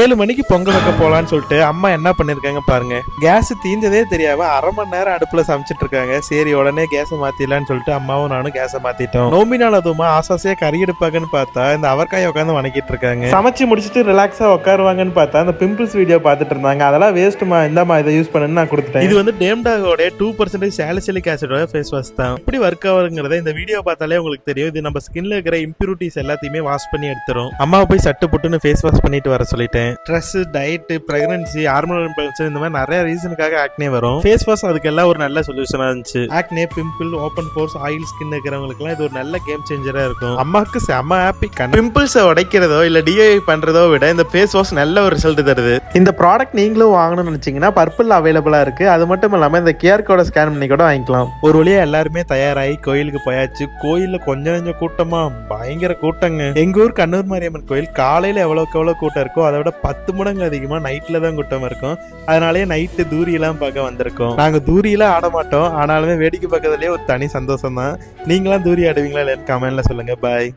ஏழு மணிக்கு பொங்க வைக்க போலான்னு சொல்லிட்டு அம்மா என்ன பண்ணிருக்காங்க பாருங்க. கேஸ் தீந்ததே தெரியாம அரை மணி நேரம் அடுப்புல சமைச்சிட்டு இருக்காங்க. சரி உடனே கேஸை மாத்திடலாம்னு சொல்லிட்டு அம்மாவும் நானும் கேஸை மாத்திட்டோம். நோம்பி நாள் அதுவுமா ஆசாசியா கறி எடுப்பாங்கன்னு பார்த்தா இந்த அவர்காய் உட்காந்து வணக்கிட்டு இருக்காங்க. சமைச்சு முடிச்சுட்டு ரிலாக்ஸா உட்காருவாங்கன்னு பார்த்தா அந்த பிம்பிள்ஸ் வீடியோ பார்த்துட்டு இருந்தாங்க. அதெல்லாம் வேஸ்ட்டுமா இந்தாம்மா இதை யூஸ் பண்ணுன்னு நான் கொடுத்துட்டேன். இது வந்து டேம்டாகோட டூ பர்சன்டேஜ் சாலிசிலிக் ஆசிடோட ஃபேஸ் வாஷ் தான். எப்படி ஒர்க் ஆகுங்கிறத இந்த வீடியோ பார்த்தாலே உங்களுக்கு தெரியும். இது நம்ம ஸ்கின்ல இருக்கிற இம்பியூரிட்டிஸ் எல்லாத்தையுமே வாஷ் பண்ணி எடுத்துரும். அம்மாவை போய் சட்டு புட்டுன்னு ஃபேஸ் வாஷ் பண்ணிட்டு வர சொல்லிட்டேன் stress diet pregnancy hormonal impulse இந்த மாதிரி நிறைய ரீசனுக்காக ஆக்னே வரும். ஃபேஸ் வாஷ் அதுக்கெல்லாம் ஒரு நல்ல சொல்யூஷனா இருந்துச்சு. Acne pimple open pores oil skin இருக்கிறவங்களுக்குலாம் இது ஒரு நல்ல கேம் சேஞ்சரா இருக்கும். அம்மாவுக்கு செம்ம ஹாப்பி பிம்பிள்ஸை உடைக்கிறதோ இல்ல டிஐ பண்றதோ விட இந்த ஃபேஸ் வாஷ் நல்ல ஒரு ரிசல்ட் தருது. இந்த ப்ராடக்ட் நீங்களும் வாங்கணும்னு நினைச்சீங்கன்னா பர்பிள் அவைலபிளா இருக்கு. அது மட்டும் இல்லாம இந்த கியூஆர் கோட ஸ்கேன் பண்ணி கூட வாங்கிக்கலாம். ஒரு வழியா எல்லாருமே தயாராகி கோயிலுக்கு போயாச்சு. கோயில்ல கொஞ்சம் கொஞ்சம் கூட்டமா பயங்கர கூட்டங்க. எங்க ஊர் கண்ணூர் மாரியம்மன் கோயில் காலையில எவ்வளவுக்கு எவ்வளவு கூட்டம் இருக்கோ அதை விட பத்து மடங்கு அதிகமா நைட்ல தான் கூட்டம் இருக்கும். அதனாலேயே நைட்டு தூரியெல்லாம் பார்க்க வந்திருக்கோம். நாங்க தூரியெல்லாம் ஆட மாட்டோம். ஆனாலுமே வேடிக்கை பார்க்கறதுலேயே ஒரு தனி சந்தோஷம் தான் நீங்களாம் தூரி ஆடுவீங்களா இல்லைன்னு கமெண்ட்ல சொல்லுங்க. பாய்